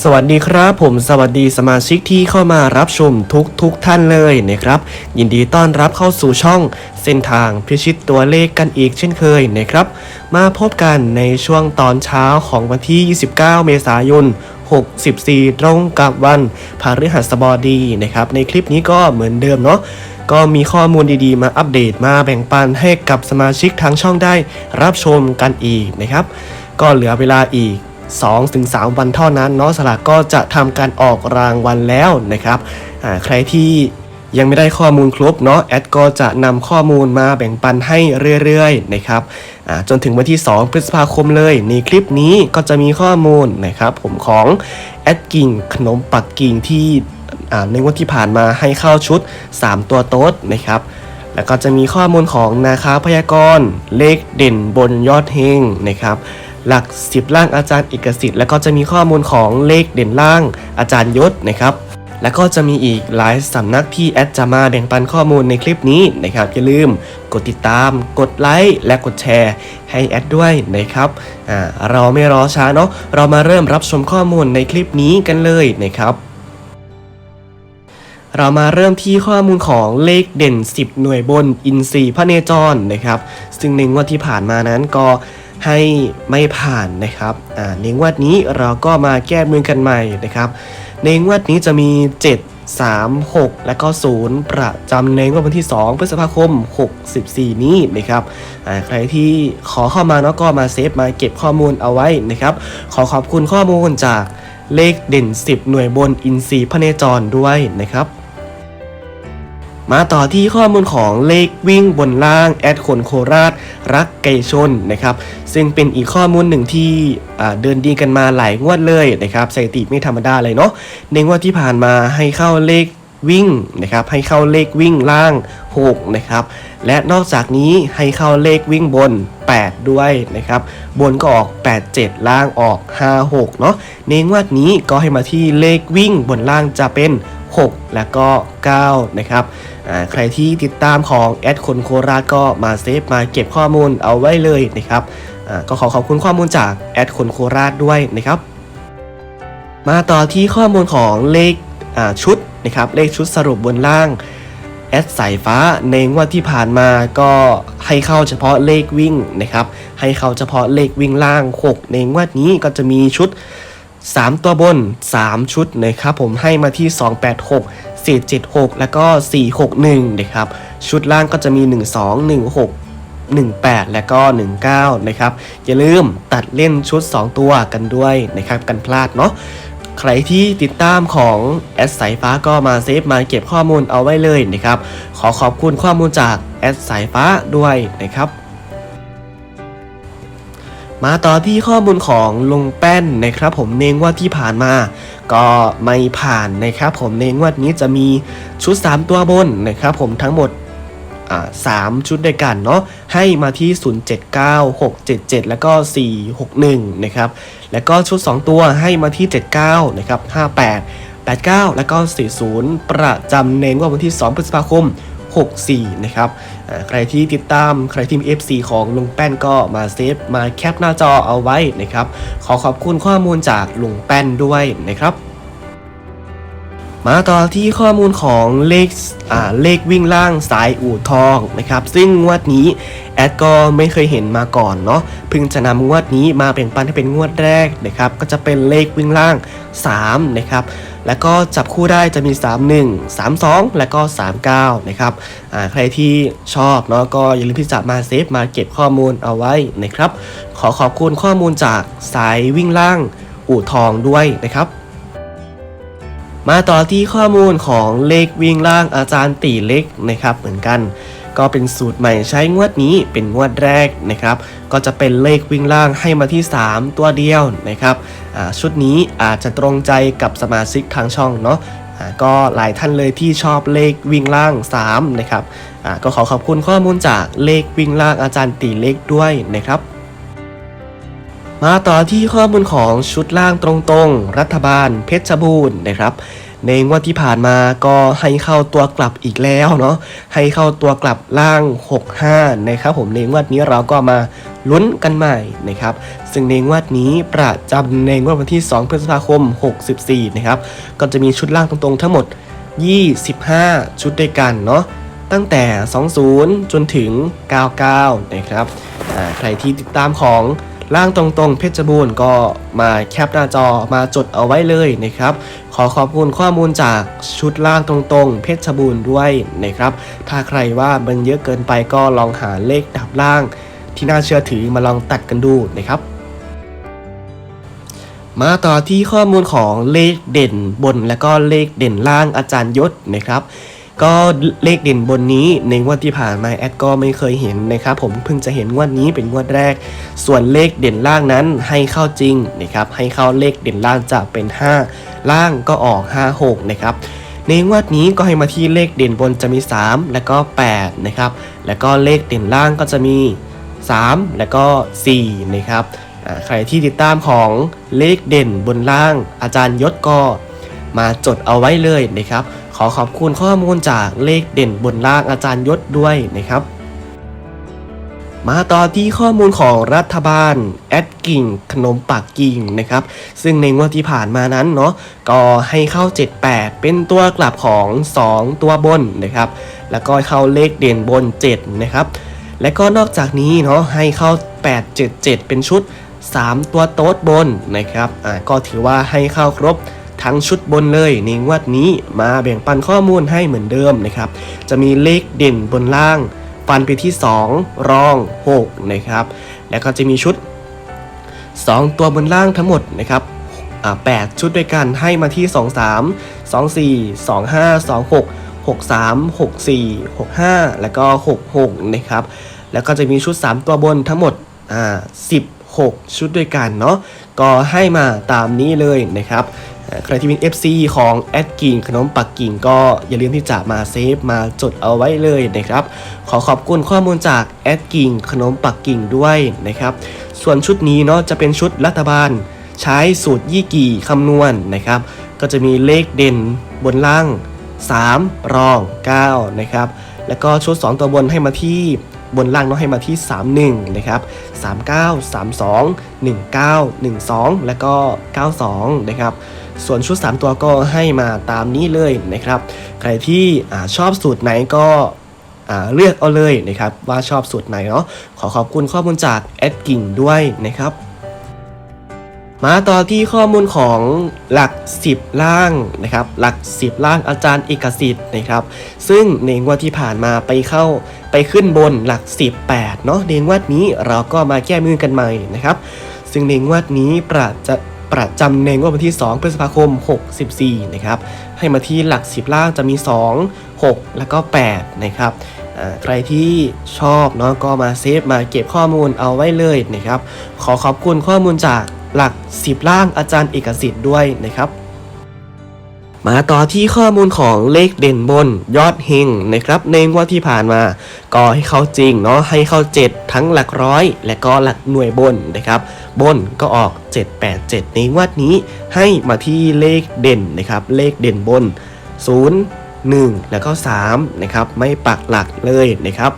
สวัสดีครับผมสวัสดีสมาชิกที่เข้ามารับชมทุกทุกท่านเลยนะครับ ยินดีต้อนรับเข้าสู่ช่องเส้นทางพิชิตตัวเลขกันอีกเช่นเคยนะครับ มาพบกันในช่วงตอนเช้าของวันที่ 29 เมษายน 64 ตรงกับวันพฤหัสบดีนะครับ ในคลิปนี้ก็เหมือนเดิมเนาะก็มีข้อมูลดีๆ มาอัปเดตมาแบ่งปันให้กับสมาชิกทางช่องได้รับชมกันอีกนะครับ ก็เหลือเวลาอีก 2-3 วันเท่านั้นเนาะสลากก็จะทำการออกรางวัลแล้วนะครับใครที่ยังไม่ได้ข้อมูลครบเนาะแอดก็จะนำข้อมูลมาแบ่งปันให้เรื่อยๆนะครับจนถึงวันที่ 2 พฤษภาคมเลย ในคลิปนี้ก็จะมีข้อมูลนะครับผมของแอดกิ่งขนมปักกิ่งที่ในวันที่ผ่านมาให้เข้าชุด 3 ตัวโต๊ดนะครับ แล้วก็จะมีข้อมูลของนาคาพยากรณ์เลขเด่นบนยอดเฮงนะครับ หลัก 10 ล่างอาจารย์เอกสิทธิ์แล้วก็จะมีข้อมูลของเลขเด่นล่างอาจารย์ยศนะครับแล้วก็จะมีอีกหลายสำนักที่แอดจะมาแบ่งปันข้อมูลในคลิปนี้นะครับอย่าลืมกดติดตาม กดไลค์และกดแชร์ให้แอดด้วยนะครับอ่าเราไม่รอช้าเนาะเรามาเริ่มรับชมข้อมูลในคลิปนี้กันเลยนะครับเรามาเริ่มที่ข้อมูลของเลขเด่น 10 หน่วยบนอินทรีย์พระเนจรนะครับ ซึ่งในงวดที่ผ่านมานั้นก็ ให้ไม่ผ่านนะครับในงวดนี้เราก็มาแก้มือกันใหม่นะครับ ในงวดนี้จะมี 7 3 6 และก็ 0 ประจำในงวดวันที่ 2 พฤษภาคม 64 นี้นะครับใครที่ขอเข้ามาเนาะก็มาเซฟมาเก็บข้อมูลเอาไว้นะครับ ขอขอบคุณข้อมูลจากเลขเด่น 10 หน่วยบนอินทรีย์พระเนจรด้วยนะครับ มาต่อที่ข้อมูลของเลขวิ่งบนล่างแอดคนโคราช รักไก่ชนนะครับ ซึ่งเป็นอีกข้อมูลหนึ่งที่เดินดีกันมาหลายงวดเลยนะครับสถิติไม่ธรรมดาเลยเนาะในงวดที่ผ่านมาให้เข้าเลขวิ่งนะครับให้เข้าเลขวิ่งล่าง 6 นะครับ และนอกจากนี้ให้เข้าเลขวิ่งบน 8 ด้วยนะครับ บนก็ออก 8 7 ล่างออก 5 6 เนาะในงวดนี้ก็ให้มาที่เลขวิ่งบนล่างจะเป็น 6 และก็ 9 นะครับใครที่ติดตามของแอดคนโคราชก็มาเซฟมาเก็บข้อมูลเอาไว้เลยนะครับก็ขอขอบคุณข้อมูลจากแอดคนโคราชด้วยนะครับ มาต่อที่ข้อมูลของเลขชุดนะครับเลขชุดสรุปบนล่างแอดสายฟ้าในงวดที่ผ่านมาก็ให้เข้าเฉพาะเลขวิ่งนะครับ ให้เข้าเฉพาะเลขวิ่งล่าง 6 ในงวดนี้ก็จะมีชุด 3 ตัวบน 3 ชุดนะครับผมให้มาที่ 286 476 แล้วก็ 461 นะครับ ชุดล่างก็จะมี 12 16 18 และก็ 19 นะครับ อย่าลืมตัดเล่นชุด 2 ตัวกันด้วยนะครับ กันพลาดเนาะใครที่ติดตามของแอดสายฟ้าก็มาเซฟมาเก็บข้อมูลเอาไว้เลยนะครับ ขอขอบคุณข้อมูลจากแอดสายฟ้าด้วยนะครับ มาต่อที่ข้อมูลของลุงแป้นนะครับผมในงวดที่ผ่านมา ก็ไม่ผ่านนะครับผมในงวดนี้จะมีชุด 3 ตัวบนนะครับผมทั้งหมดสามชุดด้วยกันเนาะให้มาที่ 079 677 แล้วก็ 461 นะครับ แล้วก็ชุด 2 ตัวให้มาที่ 79 นะครับ 58 89 แล้วก็ 40 ประจำในงวดวันที่ 2 พฤษภาคม 64 นะครับใครที่ติดตามใครที่มี FC ของลุงแป้นก็มาเซฟมาแคปหน้าจอเอาไว้นะครับ ขอขอบคุณข้อมูลจากลุงแป้นด้วยนะครับมาต่อที่ข้อมูลของเลขอ่าเลขวิ่งล่างสายอู่ทองนะครับ ซึ่งงวดนี้แอดก็ไม่เคยเห็นมาก่อนเนาะเพิ่งจะนำงวดนี้มาแบ่งปันให้เป็นงวดแรกนะครับ ก็จะเป็นเลขวิ่งล่าง 3 นะครับ แล้วก็จับคู่ได้จะมี 31 32 แล้วก็ 39 นะครับใครที่ชอบเนาะก็อย่าลืมที่จะมาเซฟมาเก็บข้อมูลเอาไว้นะครับ ขอขอบคุณข้อมูลจากสายวิ่งล่างอู่ทองด้วยนะครับ มาต่อที่ข้อมูลของเลขวิ่งล่างอาจารย์ตีเล็กนะครับเหมือนกัน ก็เป็นสูตรใหม่ใช้งวดนี้เป็นงวดแรกนะครับ ก็จะเป็นเลขวิ่งล่างให้มาที่ 3 ตัวเดียวนะครับชุดนี้อาจจะตรงใจกับสมาชิกทางช่องเนาะก็หลายท่านเลยที่ชอบเลขวิ่งล่าง 3 นะครับก็ขอขอบคุณข้อมูลจากเลขวิ่งล่างอาจารย์ตีเลขด้วยนะครับ มาต่อที่ข้อมูลของชุดล่างตรงๆ รัฐบาลเพชรบูรณ์นะครับ ในงวดที่ผ่านมาก็ให้เข้าตัวกลับอีกแล้วเนาะให้เข้าตัวกลับล่าง 65 นะครับผมในงวดนี้เราก็มาลุ้นกันใหม่นะครับ ซึ่งในงวดนี้ประจำในงวดวันที่ 2 พฤษภาคม 64 นะครับ ก็จะมีชุดล่างตรงๆทั้งหมด 25 ชุดด้วยกันเนาะตั้งแต่ 20 จนถึง 99 นะครับอ่าใครที่ติดตามของ ล่างตรงๆ เพชรบูรณ์ก็มาแคปหน้าจอมาจดเอาไว้เลยนะครับ ขอขอบคุณข้อมูลจากชุดล่างตรงๆ เพชรบูรณ์ด้วยนะครับ ถ้าใครว่ามันเยอะเกินไปก็ลองหาเลขดับล่าง ที่น่าเชื่อถือมาลองตัดกันดูนะครับมาต่อที่ข้อมูลของเลขเด่นบนและก็เลขเด่นล่างอาจารย์ยศนะครับ ก็เลขเด่นบนนี้ในงวดที่ผ่านมาแอดก็ไม่เคยเห็นนะครับผมเพิ่งจะเห็นงวดนี้เป็นงวดแรก ส่วนเลขเด่นล่างนั้นให้เข้าจริงนะครับให้เข้าเลขเด่นล่างจะเป็น 5 ล่างก็ออก 5 6 นะครับในงวดนี้ก็ให้มาที่เลขเด่นบนจะมี 3 แล้วก็ 8 นะครับ แล้วก็เลขเด่นล่างก็จะมี 3 แล้วก็ 4 นะครับใครที่ติดตามของเลขเด่นบนล่าง อาจารย์ยศก็มาจดเอาไว้เลยนะครับ อขอบคุณข้อมูลจากเลขเด่นบนล่างอาจารย์ยศด้วยนะครับ มาต่อที่ข้อมูลของรัฐบาลแอดกิ่งขนมปักกิ่งนะครับ ซึ่งในงวดที่ผ่านมานั้นเนาะก็ให้เข้า 78 เป็นตัวกลับของ 2 ตัวบนนะครับ แล้วก็เข้าเลขเด่นบน 7 นะครับ และก็นอกจากนี้เนาะให้เข้า 877 เป็นชุด 3 ตัวโต๊ดบนนะครับอ่าก็ถือว่าให้เข้าครบ ทั้งชุดบนเลยในงวดนี้มาแบ่งปันข้อมูลให้เหมือนเดิมนะครับ จะมีเลขเด่นบนล่าง ฟันไปที่ 2 รอง 6 นะครับ แล้วก็จะมีชุด 2 ตัวบนล่างทั้งหมดนะครับอ่า8ชุดด้วยกันให้มาที่ 2 3 2 4 2 5 2 6 6 3 6 4 6 5 แล้วก็ 6 6 นะครับ แล้วก็จะมีชุด 3 ตัวบนทั้งหมด อ่า 16 ชุดด้วยกันเนาะ ก็ให้มาตามนี้เลยนะครับ ใครที่เป็น FC ของแอดกิ่งขนมปักกิ่งก็อย่าลืมที่จะมาเซฟมาจดเอาไว้เลยนะครับ ขอขอบคุณข้อมูลจากแอดกิ่งขนมปักกิ่งด้วยนะครับ ส่วนชุดนี้เนาะจะเป็นชุดรัฐบาล ใช้สูตรยี่กี่คำนวณนะครับ ก็จะมีเลขเด่นบนล่าง 3 รอง 9 นะครับ แล้วก็ชุด 2 ตัวบนให้มาที่บนล่างเนาะให้มาที่ 31 นะครับ 39 32 19 12 แล้วก็ 92 นะครับ ส่วนชุด 3 ตัวก็ให้มาตามนี้เลยนะครับ ใครที่อชอบสูตรไหนก็เลือกเอาเลยนะครับว่าชอบสูตรไหนเนาะขอขอบคุณข้อมูลจากแอดกิ่งด้วยนะครับมาต่อที่ข้อมูลของหลัก 10 ล่างนะครับ หลัก 10 ล่างอาจารย์เอกสิทธิ์นะครับ ซึ่งในงวดที่ผ่านมาไปเข้าไปขึ้นบนหลัก 18 เนาะในงวดนี้เราก็มาแก้มือกันใหม่นะครับ ซึ่งในงวดนี้ประจะ ประจำในงวดวันที่ 2 พฤษภาคม 64 นะครับ ให้มาที่หลัก 10 ล่างจะมี 2 6 แล้วก็ 8 นะครับใครที่ชอบเนาะก็มาเซฟมาเก็บข้อมูลเอาไว้เลยนะครับ ขอขอบคุณข้อมูลจากหลัก 10 ล่างอาจารย์เอกสิทธิ์ด้วยนะครับ มาต่อที่ข้อมูลของเลขเด่นบนยอดเฮงนะครับในงวดที่ผ่านมา ก็ให้เข้าจริงเนาะให้เข้า 7 ทั้งหลักร้อย และก็หลักหน่วยบนนะครับ บนก็ออก 787 ในงวดนี้ให้มาที่เลขเด่นนะครับเลขเด่นบน 0 1 แล้วก็3นะครับไม่ปักหลักเลยนะครับ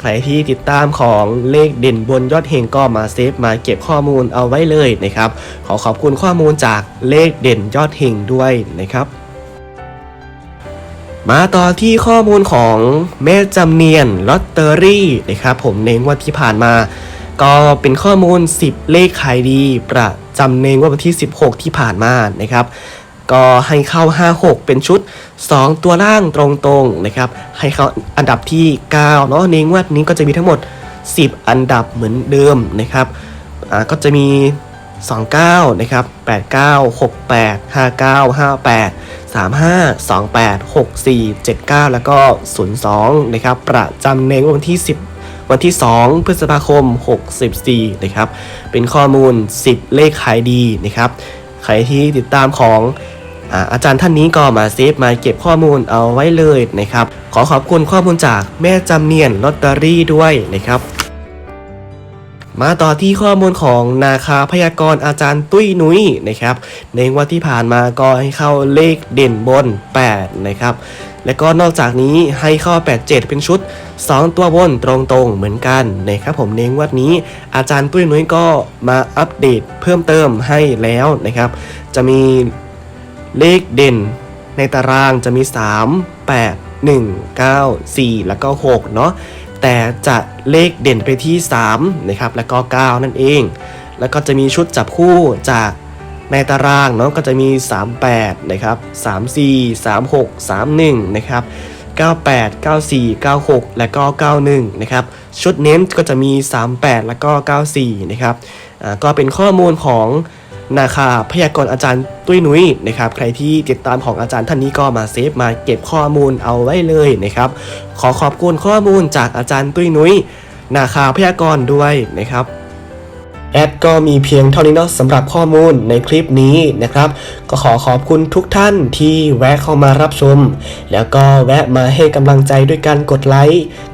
ใครที่ติดตามของเลขเด่นบนยอดเฮงก็มาเซฟมาเก็บข้อมูลเอาไว้เลยนะครับ ขอขอบคุณข้อมูลจากเลขเด่นยอดเฮงด้วยนะครับ มาต่อที่ข้อมูลของแม่จำเนียนลอตเตอรี่นะครับผมในงวดที่ผ่านมา ก็เป็นข้อมูล 10 เลขขายดี ประจำในงวดวันที่ 16 ที่ผ่านมานะครับ ก็ให้เข้า 56 เป็นชุด 2 ตัวล่างตรงๆนะครับให้เข้าอันดับที่ 9 เนาะในงวดนี้ก็จะมีทั้งหมด 10 อันดับเหมือนเดิมนะครับก็จะมี 29 นะครับ 89 68 59 58 35 28 64 79 แล้วก็ 02 นะครับ ประจำในวันที่ 10วันที่ 2 พฤษภาคม 64 นะครับ เป็นข้อมูล 10 เลขขายดีนะครับ ใครที่ติดตามของอาอาจารย์ท่านนี้ก็มาเซฟมาเก็บข้อมูลเอาไว้เลยนะครับ ขอขอบคุณข้อมูลจากแม่จำเนียนลอตเตอรี่ด้วยนะครับ มาต่อที่ข้อมูลของนาคาพยากรณ์อาจารย์ตุ้ยนุ้ยนะครับ ในวันที่ผ่านมาก็ให้เข้าเลขเด่นบน 8 นะครับ และก็นอกจากนี้ให้เข้า 87 เป็นชุด 2 ตัวบนตรงๆ เหมือนกันนะครับผมในงวันนี้อาจารย์ตุ้ยนุ้ยก็มาอัปเดตเพิ่มเติมให้แล้วนะครับ จะมีเลขเด่นในตารางจะมี 3 8 1 9 4 แล้วก็ 6 เนาะ แต่จะเลขเด่นไปที่ 3 นะครับ แล้วก็ 9 นั่นเอง แล้วก็จะมีชุดจับคู่จากในตารางเนาะก็จะมี 38 นะครับ 34 36 31 นะครับ 98 94 96 และก็ 91 นะครับ ชุดเน้นก็จะมี 38 แล้วก็ 94 นะครับ อ่า ก็เป็นข้อมูลของ นาคาพยากรณ์อาจารย์ตุ้ยนุ้ยนะครับใครที่ติดตามของอาจารย์ท่านนี้ก็มาเซฟมาเก็บข้อมูลเอาไว้เลยนะครับขอขอบคุณข้อมูลจากอาจารย์ตุ้ยนุ้ยนาคาพยากรณ์ด้วยนะครับแอดก็มีเพียงเท่านี้เนาะสำหรับข้อมูลในคลิปนี้นะครับ ก็ขอขอบคุณทุกท่านที่แวะเข้ามารับชม แล้วก็แวะมาให้กำลังใจด้วยการกดไลค์